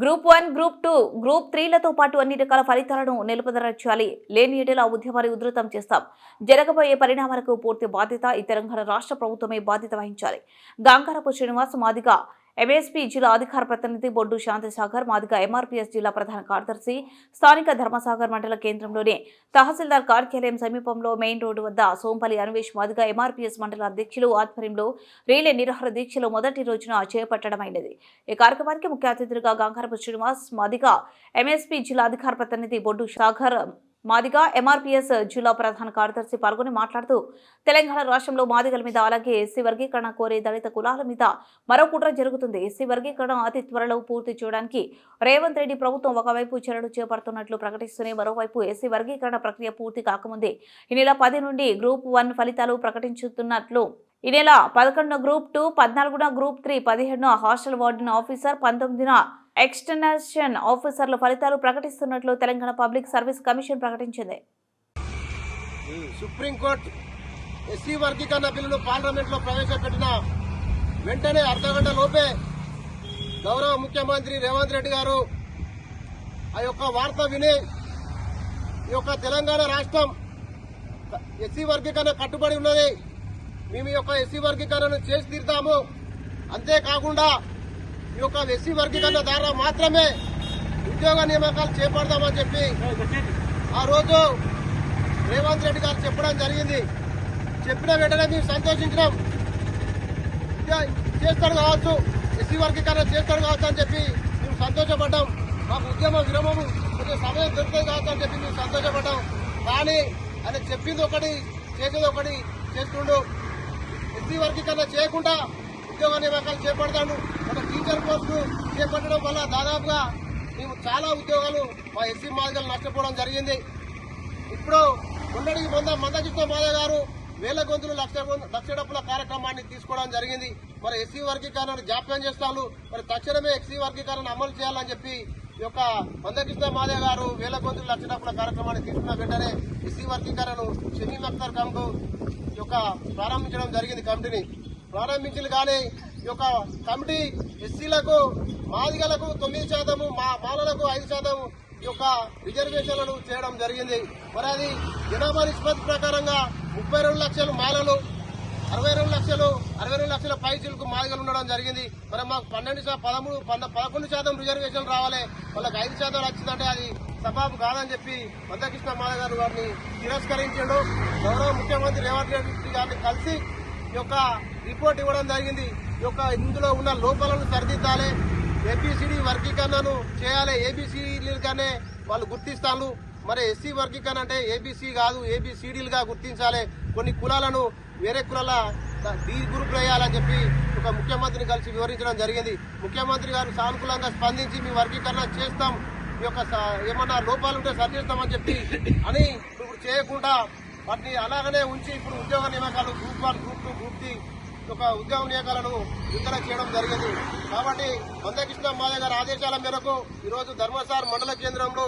Group one group two group త్రీలతో పాటు అన్ని రకాల ఫలితాలను నిలుపుదరచాలి లేని ఏడేలా ఉద్యమాన్ని ఉధృతం చేస్తాం. జరగబోయే పరిణామాలకు పూర్తి బాధ్యత ఈ తెలంగాణ రాష్ట్ర ప్రభుత్వమే బాధ్యత వహించాలి. గంగారపు శ్రీనివాస్ మాదిగా ఎంఎస్పీ జిల్లా అధికార ప్రతినిధి బొడ్డు శాంతిసాగర్ మాదిగా ఎంఆర్పీఎస్ జిల్లా ప్రధాన కార్యదర్శి స్థానిక ధర్మసాగర్ మండల కేంద్రంలోని తహసీల్దార్ కార్యాలయం సమీపంలో మెయిన్ రోడ్డు వద్ద సోంపల్లి అన్వేష్ మాదిగా ఎంఆర్పీఎస్ మండల అధ్యక్షులు ఆధ్వర్యంలో రీలే నిరాహార దీక్షలు మొదటి రోజున చేపట్టడమైనది. ఈ కార్యక్రమానికి ముఖ్య అతిథులుగా గంగారపు శ్రీనివాస్ మాదిగా ఎంఎస్పీ జిల్లా అధికార ప్రతినిధి బొడ్డు సాగర్ మాదిగా ఎంఆర్పీఎస్ జిల్లా ప్రధాన కార్యదర్శి పాల్గొని మాట్లాడుతూ తెలంగాణ రాష్ట్రంలో మాదిగల మీద అలాగే ఎస్సీ వర్గీకరణ కోరే దళిత కులాల మీద మరో కుట్ర జరుగుతుంది. ఎస్సీ వర్గీకరణ అతి త్వరలో పూర్తి చేయడానికి రేవంత్ రెడ్డి ప్రభుత్వం ఒకవైపు చర్యలు చేపడుతున్నట్లు ప్రకటిస్తూనే మరోవైపు ఎస్సీ వర్గీకరణ ప్రక్రియ పూర్తి కాకముందే ఈ నెల పది నుండి గ్రూప్ వన్ ఫలితాలు ప్రకటించుతున్నట్లు. ఈ నెల పదకొండున గ్రూప్ టూ పద్నాలుగున గ్రూప్ త్రీ పదిహేడున హాస్టల్ వార్డెన్ ఆఫీసర్ పంతొమ్మిదిన ఎక్స్టర్నేషన్ ఆఫీసర్ల ఫలితాలు ప్రకటిస్తున్నట్లు తెలంగాణ పబ్లిక్ సర్వీస్ కమిషన్ ప్రకటించింది. సుప్రీంకోర్టు ఎస్సీ వర్గీకరణ బిల్లును పార్లమెంట్లో ప్రవేశపెట్టిన వెంటనే అర్ధగంట లోపే గౌరవ ముఖ్యమంత్రి రేవంత్ రెడ్డి గారు ఆ యొక్క వార్త విని ఈ యొక్క తెలంగాణ రాష్ట్రం ఎస్సీ వర్గీకరణ కట్టుబడి ఉన్నది. మేము ఈ యొక్క ఎస్సీ వర్గీకరణను చేసి తీరుతాము. అంతేకాకుండా ఈ యొక్క ఎస్సీ వర్గీకరణ ద్వారా మాత్రమే ఉద్యోగ నియామకాలు చేపడదామని చెప్పి ఆ రోజు రేవంత్ రెడ్డి గారు చెప్పడం జరిగింది. చెప్పిన వెంటనే మేము సంతోషించినాం. చేస్తాడు కావచ్చు ఎస్సీ వర్గీకరణ చేస్తాడు కావచ్చు అని చెప్పి మేము సంతోషపడ్డాం. మాకు ఉద్యమ విరమము కొంచెం సమయం దొరుకుతుంది కావచ్చు అని చెప్పి మేము సంతోషపడ్డాం. కానీ ఆయన చెప్పింది ఒకటి చేసేది ఒకటి చేస్తుండు. ఎస్సీ వర్గీకరణ చేయకుండా ఉద్యోగ నియామకాలు చేపడతాను ఒక టీచర్ పోస్టు చేపట్టడం వల్ల దాదాపుగా మేము చాలా ఉద్యోగాలు మా ఎస్సీ మాదిగలు నష్టపోవడం జరిగింది. ఇప్పుడు మొన్నటికి మొన్న మందకృష్ణ మాధవ్ గారు వేల గొంతులు లక్ష లక్ష డబ్బుల కార్యక్రమాన్ని తీసుకోవడం జరిగింది. మరి ఎస్సీ వర్గీకరణను జాప్యం చేస్తాను. మరి తక్షణమే ఎస్సీ వర్గీకరణ అమలు చేయాలని చెప్పి ఈ యొక్క మందకృష్ణ మాధవ్ గారు వేల గొంతులు లక్ష డబ్బుల కార్యక్రమాన్ని తీసుకున్న వెంటనే ఎస్సీ వర్గీకరణను షమీం అఖ్తర్ కమిటీ యొక్క ప్రారంభించడం జరిగింది కమిటీని. ప్రారంభించింది కానీ ఈ యొక్క కమిటీ ఎస్సీలకు మాదిగలకు తొమ్మిది శాతము మా మాలలకు ఐదు శాతం ఈ యొక్క రిజర్వేషన్లను చేయడం జరిగింది. మరి అది జనాభా నిష్పత్తి ప్రకారంగా ముప్పై రెండు లక్షలు మాలలు అరవై రెండు లక్షలు అరవై రెండు లక్షల పైసలకు మాదిగలు ఉండడం జరిగింది. మరి మాకు పన్నెండు శా- పదమూడు పదకొండు శాతం రిజర్వేషన్ రావాలి. వాళ్ళకి ఐదు శాతం వచ్చిందంటే అది సబాబు కాదని చెప్పి మందకృష్ణ మాధవ్ గారు వారిని తిరస్కరించాడు. గౌరవ ముఖ్యమంత్రి రేవంత్ రెడ్డి గారిని కలిసి యొక్క రిపోర్ట్ ఇవ్వడం జరిగింది. ఈ యొక్క ఇందులో ఉన్న లోపాలను సరిదిద్దాలి. ఏబిసిడి వర్గీకరణను చేయాలి. ఏబిసిడీలుగానే వాళ్ళు గుర్తిస్తాను మరి ఎస్సీ వర్గీకరణ అంటే ఏబిసి కాదు ఏబిసిడీలుగా గుర్తించాలి. కొన్ని కులాలను వేరే కులాల డీ గ్రూప్ వేయాలని చెప్పి ఒక ముఖ్యమంత్రిని కలిసి వివరించడం జరిగింది. ముఖ్యమంత్రి గారు సానుకూలంగా స్పందించి మీ వర్గీకరణ చేస్తాం. ఈ యొక్క ఏమన్నా లోపాలు ఉంటే సరిచేస్తామని చెప్పి అని ఇప్పుడు చేయకుండా వాటిని అలాగనే ఉంచి ఇప్పుడు ఉద్యోగ నియామకాలు group one group two group three ఒక ఉద్యోగ నియామకాలను విడుదల చేయడం జరిగింది. కాబట్టి మందకృష్ణ మాదే గారి ఆదేశాల మేరకు ఈరోజు ధర్మసార్ మండల కేంద్రంలో